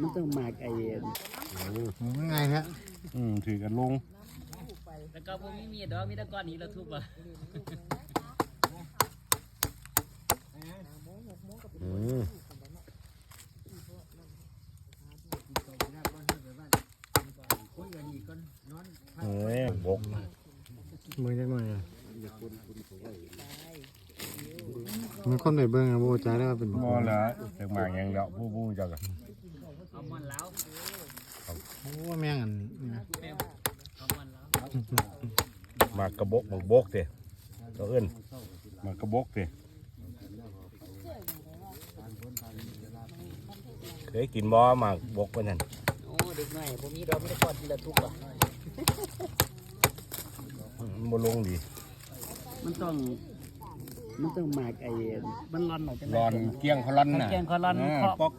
มันต้องหมากไอ้ง่ายฮะอืมถือกันลงแล้วก็บ่มีมีดดอกมีแต่ก้อนนี้แล้วทุบอะอืมเอ้ยบกมือจักหน่อยอะมีคนไปเบิ่งอะบ่จ่ายได้ว่าเป็นบ่ละจักหมากหยังดอกผู้ผู้จักอะ เอามันแล้วโอ้แม่งอันนี่นะแม่เอามันแล้วหมากกระบกหมากบกเด้ตัวเอิ้นหมากกระบกเด้เคยกินบ่หมากบกปานนั้นโอ้เด็กน้อยบ่มีดอกมีแต่ก้อนนี้แล้วทุบอะอืมบ่ลงดี มันต้องมันต้องหมากไอ้มันร้อนหน่อยจังร้อนเกี้ยงเขาร้อนน่ะเกี้ยงเขาร้อนอ่าเคาะปอก